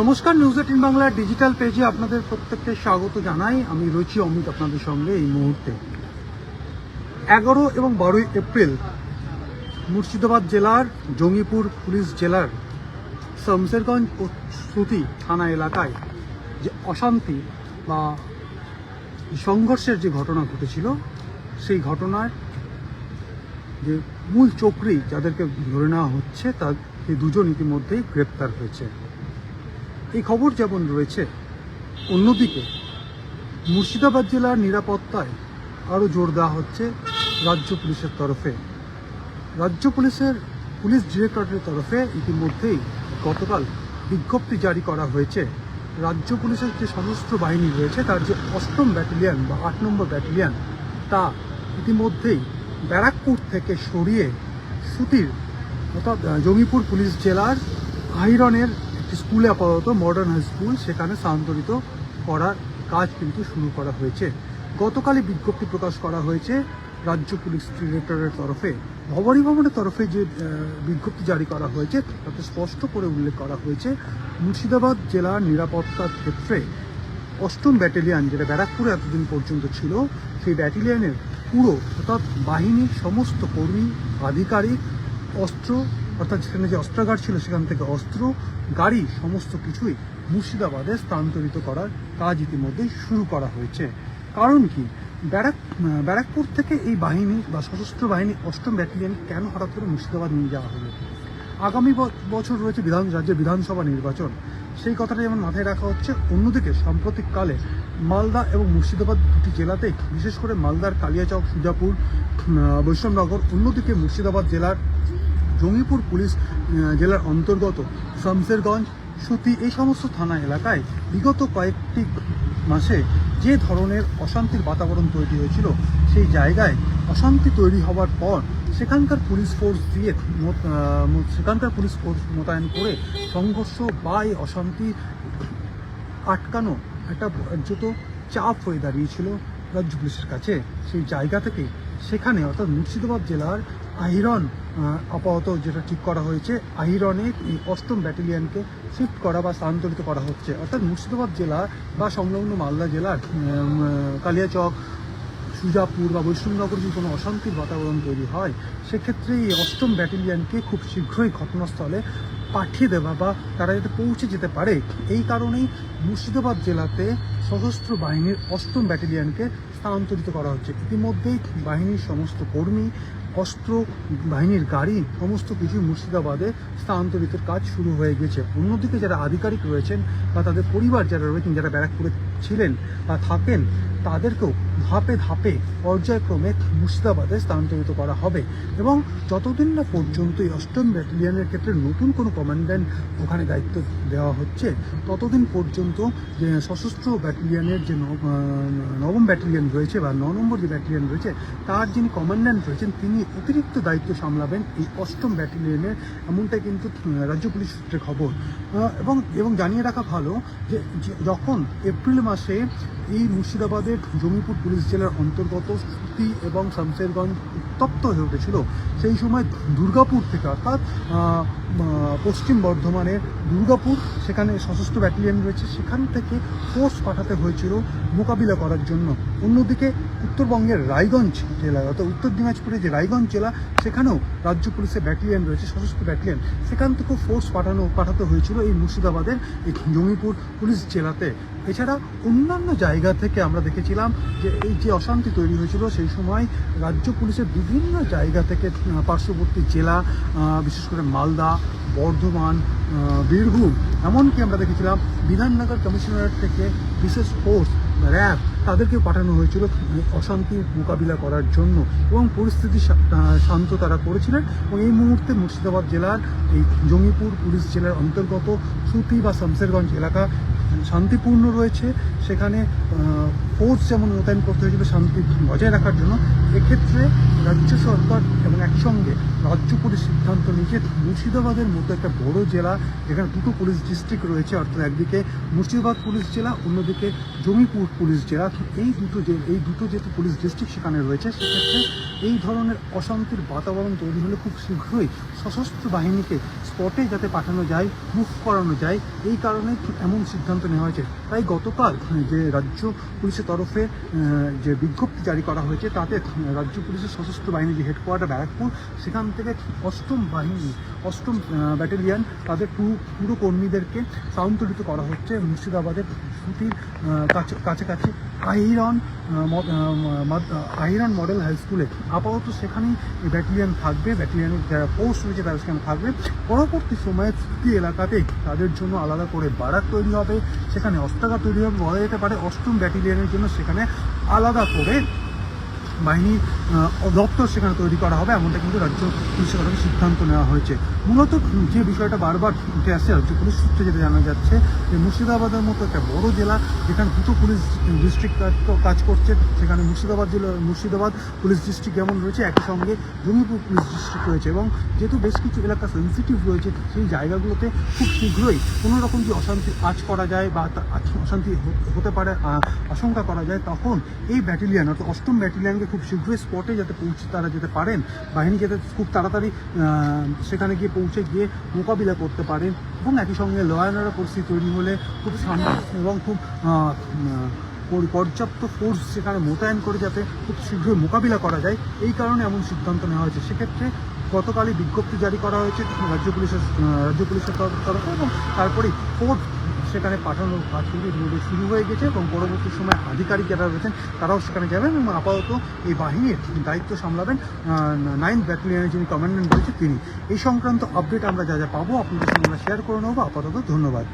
নমস্কার news eighteen বাংলার digital পেজে আপনাদের প্রত্যেককে স্বাগত জানাই। আমি রয়েছি অমিত আপনাদের সঙ্গে এই মুহূর্তে। এগারো এবং বারোই এপ্রিল মুর্শিদাবাদ জেলার জঙ্গিপুর পুলিশ জেলার শমশেরগঞ্জ ও শ্রুতি থানা এলাকায় যে অশান্তি বা সংঘর্ষের যে ঘটনা ঘটেছিল, সেই ঘটনার যে মূল চক্রী যাদেরকে ধরে নেওয়া হচ্ছে এই দুজন ইতিমধ্যেই গ্রেপ্তার হয়েছে। এই খবর যেমন রয়েছে, অন্যদিকে মুর্শিদাবাদ জেলার নিরাপত্তায় আরও জোর দেওয়া হচ্ছে রাজ্য পুলিশের তরফে। রাজ্য পুলিশের পুলিশ ডিরেক্টরেটের তরফে ইতিমধ্যেই গতকাল বিজ্ঞপ্তি জারি করা হয়েছে। রাজ্য পুলিশের যে সশস্ত্র বাহিনী রয়েছে, তার যে অষ্টম ব্যাটালিয়ন বা আট নম্বর ব্যাটালিয়ন, তা ইতিমধ্যেই ব্যারাকপুর থেকে সরিয়ে সুতির অর্থাৎ জঙ্গিপুর পুলিশ জেলার আইরনের একটি স্কুলে আপাতত মডার্ন হাই স্কুল সেখানে স্থানান্তরিত করার কাজ কিন্তু শুরু করা হয়েছে। গতকালই বিজ্ঞপ্তি প্রকাশ করা হয়েছে রাজ্য পুলিশ ডিরেক্টরের তরফে। ভবানী ভবনের তরফে যে বিজ্ঞপ্তি জারি করা হয়েছে, তাতে স্পষ্ট করে উল্লেখ করা হয়েছে, মুর্শিদাবাদ জেলার নিরাপত্তার ক্ষেত্রে অষ্টম ব্যাটালিয়ন যেটা ব্যারাকপুরে এতদিন পর্যন্ত ছিল, সেই ব্যাটালিয়নের পুরো অর্থাৎ বাহিনীর সমস্ত কর্মী, আধিকারিক, অস্ত্র অর্থাৎ সেখানে যে অস্ত্রাগার ছিল, সেখান থেকে অস্ত্র, গাড়ি, সমস্ত কিছুই মুর্শিদাবাদে স্থানান্তরিত করার কাজ ইতিমধ্যেই শুরু করা হয়েছে। কারণ কি? ব্যারাক, ব্যারাকপুর থেকে এই বাহিনী বা সশস্ত্র বাহিনী অষ্টম ব্যাটালিয়ন কেন হঠাৎ করে মুর্শিদাবাদ নিয়ে যাওয়া হলো? আগামী বছর রয়েছে বিধান রাজ্যের বিধানসভা নির্বাচন। সেই কথাটা যেমন মাথায় রাখা হচ্ছে, অন্যদিকে সাম্প্রতিককালে মালদা এবং মুর্শিদাবাদ দুটি জেলাতেই, বিশেষ করে মালদার কালিয়াচক, সুজাপুর বৈষ্ণবনগর, অন্যদিকে মুর্শিদাবাদ জেলার জঙ্গিপুর পুলিশ জেলার অন্তর্গত শামসেরগঞ্জ সুতি এই সমস্ত থানা এলাকায় বিগত কয়েকটি মাসে যে ধরনের অশান্তির বাতাবরণ তৈরি হয়েছিল, সেই জায়গায় অশান্তি তৈরি হওয়ার পর সেখানকার পুলিশ ফোর্স দিয়ে সেখানকার পুলিশ ফোর্স মোতায়েন করে সংঘর্ষ বা এই অশান্তি আটকানো একটা যত চাপ হয়ে দাঁড়িয়েছিল রাজ্য পুলিশের কাছে। সেই জায়গা থেকে সেখানে অর্থাৎ মুর্শিদাবাদ জেলার আহিরন আপাতত যেটা ঠিক করা হয়েছে, আহিরনে এই অষ্টম ব্যাটালিয়নকে শিফট করা বা স্থানান্তরিত করা হচ্ছে। অর্থাৎ মুর্শিদাবাদ জেলা বা সংলগ্ন মালদা জেলার কালিয়াচক, সুজাপুর বা বৈষ্ণবনগর যদি কোনো অশান্তির বাতাবরণ তৈরি হয়, সেক্ষেত্রে এই অষ্টম ব্যাটালিয়নকে খুব শীঘ্রই ঘটনাস্থলে পাঠিয়ে দেওয়া বা তারা যাতে পৌঁছে যেতে পারে, এই কারণেই মুর্শিদাবাদ জেলাতে সশস্ত্র বাহিনীর অষ্টম ব্যাটালিয়নকে স্থানান্তরিত করা হচ্ছে। ইতিমধ্যেই বাহিনীর সমস্ত কর্মী অস্ত্র, বাহিনীর গাড়ি, সমস্ত কিছু মুর্শিদাবাদে স্থানান্তরিতের কাজ শুরু হয়ে গেছে। অন্যদিকে যারা আধিকারিক রয়েছেন বা তাদের পরিবার যারা রয়েছেন, যারা ব্যারাকপুরে ছিলেন বা থাকেন, তাদেরকেও ধাপে ধাপে পর্যায়ক্রমে মুর্শিদাবাদে স্থানান্তরিত করা হবে এবং যতদিন না পর্যন্ত এই অষ্টম ব্যাটালিয়নের ক্ষেত্রে নতুন কোনো কমান্ড্যান্ট ওখানে দায়িত্ব দেওয়া হচ্ছে, ততদিন পর্যন্ত যে সশস্ত্র ব্যাটালিয়নের যে নবম ব্যাটালিয়ন রয়েছে বা ন নম্বর যে ব্যাটালিয়ন রয়েছে, তার যিনি কমান্ড্যান্ট রয়েছেন, তিনি অতিরিক্ত দায়িত্ব সামলাবেন এই অষ্টম ব্যাটালিয়নের এমনটাই কিন্তু রাজ্য পুলিশ সূত্রে খবর। এবং এবং জানিয়ে রাখা ভালো যে- যখন এপ্রিল মাসে এই মুর্শিদাবাদের জমিপুর পুলিশ জেলার অন্তর্গত সুতি এবং শামশেরগঞ্জ উত্তপ্ত হয়ে উঠেছিল। সেই সময় দুর্গাপুর থেকে অর্থাৎ পশ্চিম বর্ধমানের দুর্গাপুর, সেখানে সশস্ত্র ব্যাটালিয়ন রয়েছে, সেখান থেকে ফোর্স পাঠাতে হয়েছিল মোকাবিলা করার জন্য। অন্যদিকে উত্তরবঙ্গের রায়গঞ্জ জেলায়, অর্থাৎ উত্তর দিনাজপুরে যে রায়গঞ্জ জেলা, সেখানেও রাজ্য পুলিশের ব্যাটালিয়ন রয়েছে, সশস্ত্র ব্যাটালিয়ন। সেখান থেকেও ফোর্স পাঠানো, পাঠাতে হয়েছিল এই মুর্শিদাবাদের এই জঙ্গিপুর পুলিশ জেলাতে। এছাড়া অন্যান্য জায়গা থেকে আমরা দেখেছিলাম যে এই যে অশান্তি তৈরি হয়েছিল, সেই সময় রাজ্য পুলিশের বিভিন্ন জায়গা থেকে পার্শ্ববর্তী জেলা বিশেষ করে মালদা, বর্ধমান বীরভূম, এমনকি আমরা দেখেছিলাম বিধাননগর কমিশনারেট থেকে বিশেষ ফোর্স র্যাব তাদেরকে পাঠানো হয়েছিল এই অশান্তি মোকাবিলা করার জন্য। এবং পরিস্থিতি শান্ত তারা করেছিলেন এবং এই মুহূর্তে মুর্শিদাবাদ জেলার এই জঙ্গিপুর পুলিশ জেলার অন্তর্গত সুতি বা শামসেরগঞ্জ এলাকা শান্তিপূর্ণ রয়েছে সেখানে ফোর্স যেমন মোতায়েন করতে হয়েছিল শান্তি বজায় রাখার জন্য এক্ষেত্রে রাজ্য সরকার এবং একসঙ্গে রাজ্য পুলিশ সিদ্ধান্ত নিয়েছে। মুর্শিদাবাদের মতো একটা বড় জেলা, যেখানে দুটো পুলিশ ডিস্ট্রিক্ট রয়েছে, অর্থাৎ একদিকে মুর্শিদাবাদ পুলিশ জেলা, অন্যদিকে জমিপুর পুলিশ জেলা। এই দুটো যে, এই দুটো যেহেতু পুলিশ ডিস্ট্রিক্ট সেখানে রয়েছে, সেক্ষেত্রে এই ধরনের অশান্তির বাতাবরণ তৈরি হলে খুব শীঘ্রই সশস্ত্র বাহিনীকে স্পটে যাতে পাঠানো যায় মুখ করানো যায়, এই কারণে এমন সিদ্ধান্ত নেওয়া হয়েছে। তাই গতকাল যে রাজ্য পুলিশের তরফে যে বিজ্ঞপ্তি জারি করা হয়েছে, তাতে রাজ্য পুলিশের সশস্ত্র বাহিনী যে হেডকোয়ার্টার ব্যারাকপুর, সেখান থেকে অষ্টম বাহিনী, অষ্টম ব্যাটালিয়ান তাদের পুরো পুরো কর্মীদেরকে স্থানান্তরিত করা হচ্ছে মুর্শিদাবাদের সুতির কাছে- কাছাকাছি মাদ- আহিরন মডেল হাই স্কুলে আপাতত সেখানেই ব্যাটালিয়ান থাকবে ব্যাটালিয়ানের যারা পোস্ট রয়েছে তারা সেখানে থাকবে। পরবর্তী সময়ে সুতি এলাকাতে তাদের জন্য আলাদা করে বারাক তৈরি হবে, সেখানে অস্ত্রাগার তৈরি হবে বলা যেতে পারে। অষ্টম ব্যাটালিয়নের জন্য সেখানে আলাদা করে বাহিনী দপ্তর সেখানে তৈরি করা হবে, এমনটা কিন্তু রাজ্য পুলিশের সিদ্ধান্ত নেওয়া হয়েছে। মূলত যে বিষয়টা বারবার উঠে আসছে, রাজ্য পুলিশ সূত্রে যেটা জানা যাচ্ছে, যে মুর্শিদাবাদের মতো একটা বড় জেলা, যেখানে দুটো পুলিশ ডিস্ট্রিক্ট কাজ করছে, সেখানে মুর্শিদাবাদ জেলা, মুর্শিদাবাদ পুলিশ ডিস্ট্রিক্ট যেমন রয়েছে, একই সঙ্গে জমিপুর পুলিশ ডিস্ট্রিক্ট রয়েছে এবং যেহেতু বেশ কিছু এলাকা সেন্সিটিভ রয়েছে, সেই জায়গাগুলোতে খুব শীঘ্রই কোনো রকম যে অশান্তি আজ করা যায় বা অশান্তি হতে পারে আশঙ্কা করা যায়, তখন এই ব্যাটালিয়ান অর্থাৎ অষ্টম ব্যাটালিয়ানকে খুব শীঘ্রই স্পটে যাতে পৌঁছে তারা যেতে পারেন। বাহিনী যাতে খুব তাড়াতাড়ি সেখানে গিয়ে পৌঁছে গিয়ে মোকাবিলা করতে পারেন এবং একই সঙ্গে লয়ানারা পরিস্থিতি তৈরি হলে খুব সামনে এবং খুব পর্যাপ্ত ফোর্স সেখানে মোতায়েন করে যাতে খুব শীঘ্রই মোকাবিলা করা যায়। এই কারণে এমন সিদ্ধান্ত নেওয়া হয়েছে। সেক্ষেত্রে গতকালই বিজ্ঞপ্তি জারি করা হয়েছে, রাজ্য পুলিশের রাজ্য পুলিশের তরফে এবং তারপরেই ফোর্স সেখানে পাঠানো কাজ কিন্তু শুরু হয়ে গেছে এবং পরবর্তী সময় আধিকারিক যারা রয়েছেন, তারাও সেখানে যাবেন এবং আপাতত এই বাহিনীর দায়িত্ব সামলাবেন নাইন ব্যাটালিয়নের যিনি কমান্ড্যান্ট রয়েছে তিনি। এই সংক্রান্ত আপডেট আমরা যা যা পাবো আপনাদের সঙ্গে আমরা শেয়ার করে নেব। আপাতত ধন্যবাদ।